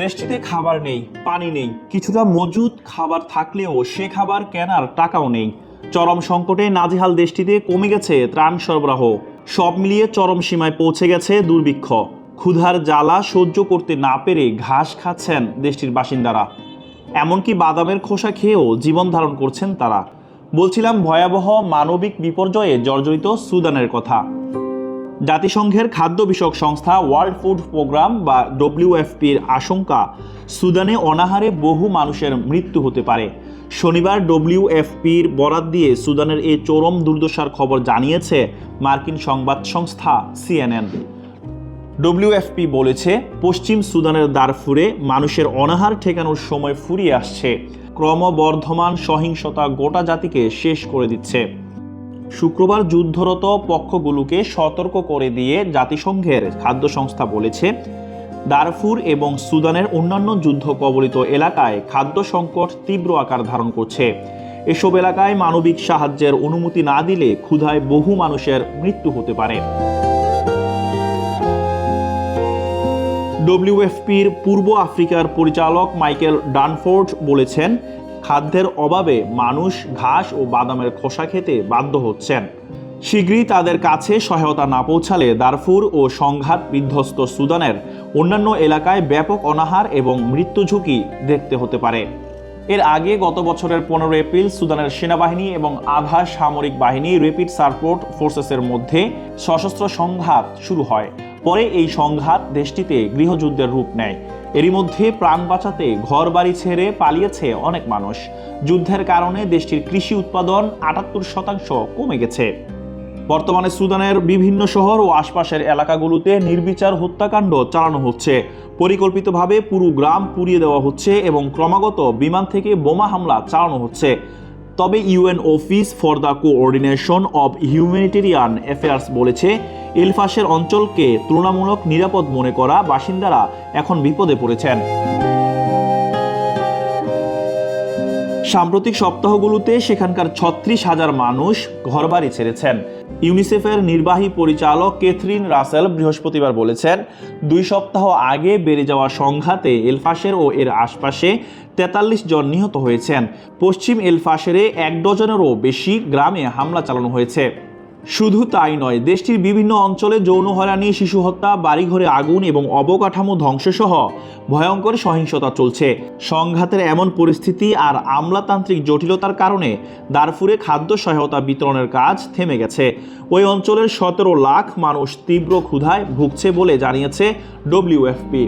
দেশটিতে খাবার নেই, পানি নেই, কিছুটা মজুদ খাবার থাকলেও সে খাবার কেনার টাকাও নেই। চরম সংকটে নাজেহাল দেশটিতে কমে গেছে ত্রাণ সরবরাহ। সব মিলিয়ে চরম সীমায় পৌঁছে গেছে দুর্ভিক্ষ। ক্ষুধার জ্বালা সহ্য করতে না পেরে ঘাস খাচ্ছেন দেশটির বাসিন্দারা। এমনকি বাদামের খোসা খেয়েও জীবন ধারণ করছেন তারা। বলছিলাম ভয়াবহ মানবিক বিপর্যয়ে জর্জরিত সুদানের কথা। জাতিসংঘের খাদ্য বিষয়ক সংস্থা ওয়ার্ল্ড ফুড প্রোগ্রাম বা ডব্লিউএফপির আশঙ্কা, সুদানে অনাহারে বহু মানুষের মৃত্যু হতে পারে। শনিবার ডব্লিউএফপির বরাত দিয়ে সুদানের এই চরম দুর্দশার খবর জানিয়েছে মার্কিন সংবাদ সংস্থা সিএনএন। ডব্লিউএফপি বলেছে, পশ্চিম সুদানের দারফুরে মানুষের অনাহার ঠেকানোর সময় ফুরিয়ে আসছে। ক্রমবর্ধমান সহিংসতা গোটা জাতিকে শেষ করে দিচ্ছে। শুক্রবার যুদ্ধরত পক্ষগুলোকে সতর্ক করে দিয়ে জাতিসংঘের খাদ্য সংস্থা বলেছে, দারফুর এবং সুদানের অন্যান্য যুদ্ধ কবলিত এলাকায় খাদ্য সংকট তীব্র আকার ধারণ করছে। এসব এলাকায় মানবিক সাহায্যের অনুমতি না দিলে ক্ষুধায় বহু মানুষের মৃত্যু হতে পারে। ডব্লিউএফপির পূর্ব আফ্রিকার পরিচালক মাইকেল ডানফোর্ড বলেছেন খাদ্যের অভাবে মানুষ ঘাস ও বাদামের খোসা খেতে বাধ্য হচ্ছেন। শীঘ্রই তাদের কাছে সহায়তা না পৌঁছালে দারফুর ও সংঘাত বিধ্বস্ত সুদানের অন্যান্য এলাকায় ব্যাপক অনাহার এবং মৃত্যু ঝুঁকি দেখতে হতে পারে। এর আগে গত বছরের পনেরো এপ্রিল সুদানের সেনাবাহিনী এবং আধা সামরিক বাহিনী রেপিড সাপোর্ট ফোর্সেসের মধ্যে সশস্ত্র সংঘাত শুরু হয়। পরে এই সংঘাত দেশটিতে গৃহযুদ্ধের রূপ নেয়। এরই মধ্যে প্রাণ বাঁচাতে ঘর বাড়ি ছেড়ে পালিয়েছে অনেক মানুষ। যুদ্ধের কারণে দেশটির কৃষি উৎপাদন আটাত্তর শতাংশ কমে গেছে। বর্তমানে সুদানের বিভিন্ন শহর ও আশপাশের এলাকাগুলোতে নির্বিচার হত্যাকাণ্ড চালানো হচ্ছে। পরিকল্পিতভাবে পুরো গ্রাম পুড়িয়ে দেওয়া হচ্ছে এবং ক্রমাগত বিমান থেকে বোমা হামলা চালানো হচ্ছে। তবে UN office for the coordination of humanitarian affairs বলেছে, এলফাসের অঞ্চলকে তুলনামূলক নিরাপদ মনে করা বাসিন্দারা এখন বিপদে পড়েছেন। সাম্প্রতিক সপ্তাহগুলোতে সেখানকার ছত্রিশ হাজার মানুষ ঘরবাড়ি ছেড়েছেন। ইউনিসেফের নির্বাহী পরিচালক কেথরিন রাসেল বৃহস্পতিবার বলেছেন, দুই সপ্তাহ আগে বেড়ে যাওয়া সংঘাতে এলফাসের ও এর আশপাশে তেতাল্লিশ জন নিহত হয়েছেন। পশ্চিম এলফাসেরে এক ডজনেরও বেশি গ্রামে হামলা চালানো হয়েছে। শুধু তাই নয়, দেশটির বিভিন্ন অঞ্চলে যৌন হয়রানি, শিশু হত্যা, বাড়িঘরে আগুন এবং অবকাঠামো ধ্বংসসহ ভয়ঙ্কর সহিংসতা চলছে। সংঘাতের এমন পরিস্থিতি আর আমলাতান্ত্রিক জটিলতার কারণে দারফুরে খাদ্য সহায়তা বিতরণের কাজ থেমে গেছে। ওই অঞ্চলের সতেরো লাখ মানুষ তীব্র ক্ষুধায় ভুগছে বলে জানিয়েছে ডব্লিউএফপি।